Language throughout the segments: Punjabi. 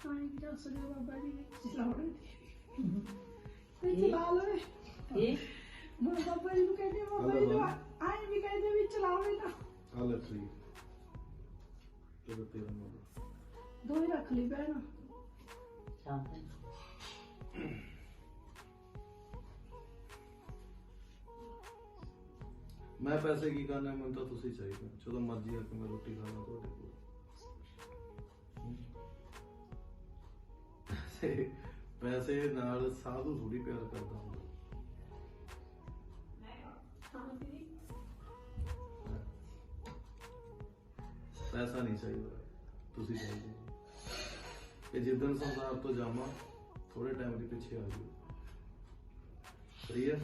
ਦੱਸਦੇ ਬਾਬਾ ਜੀ ਨੇ ਚਲਾਉਣੇ ਤੇ ਚਲਾ ਲਵੇ ਇਹ? ਮੈਂ ਬਾਬਾ ਜੀ ਨੂੰ ਕਹਿੰਦੀ ਬਾਬਾ ਜੀ ਨੂੰ ਆਏ ਵੀ ਕਹਿੰਦੇ ਵੀ ਚਲਾਵੇ ਨਾ ਆ ਲੈ ਫਰੀ ਤੇਰਾ ਤੇਰਾ ਨੰਬਰ ਦੋ ਹੀ ਰੱਖ ਲਈ ਭੈਣ। ਸ਼ਾਂਤ ਮੈਂ ਪੈਸੇ ਕੀ ਕਰਨੇ ਮੈਨੂੰ ਤਾਂ ਤੁਸੀਂ ਚਾਹੀਦੇ ਜਦੋਂ ਮਰਜ਼ੀ ਆ ਕੇ ਮੈਂ ਰੋਟੀ ਖਾਣਾ ਤੁਹਾਡੇ ਕੋਲ। ਪੈਸੇ ਪੈਸੇ ਨਾਲ ਸਾਧੂ ਥੋੜੀ ਪਿਆਰ ਕਰਦਾ ਹੁੰਦਾ। ਪੈਸਾ ਨਹੀਂ ਚਾਹੀਦਾ, ਤੁਸੀਂ ਚਾਹੀਦੇ ਕਿ ਜਿੱਦਣ ਸੰਸਾਰ ਤੋਂ ਜਾਵਾਂ ਥੋੜੇ ਟਾਈਮ ਦੇ ਪਿੱਛੇ ਆ ਜਾਓ ਸਹੀ ਹੈ?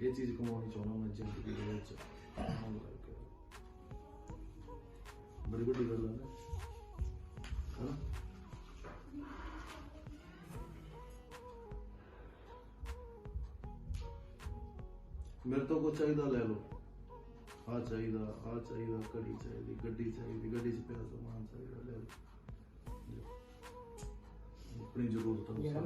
ਇਹ ਚੀਜ਼ ਕਮਾਉਣੀ ਚਾਹੁੰਦਾ ਮੈਂ ਜ਼ਿੰਦਗੀ ਦੇ ਵਿੱਚ। ਆਰਾਮ ਕਰਕੇ ਬੜੀ ਵੱਡੀ ਗੱਲ ਹੈ ਮੇਰੇ ਤੋਂ ਕੁਝ ਚਾਹੀਦਾ ਲੈ ਲਓ। ਆ ਚਾਹੀਦਾ ਆ ਚਾਹੀਦਾ ਘੜੀ ਚਾਹੀਦੀ, ਗੱਡੀ ਚਾਹੀਦੀ, ਗੱਡੀ 'ਚ ਪਿਆ ਸਮਾਨ ਚਾਹੀਦਾ ਲੈ ਲਓ। ਆਪਣੀ ਜਰੂਰਤ ਅਨੁਸਾਰ।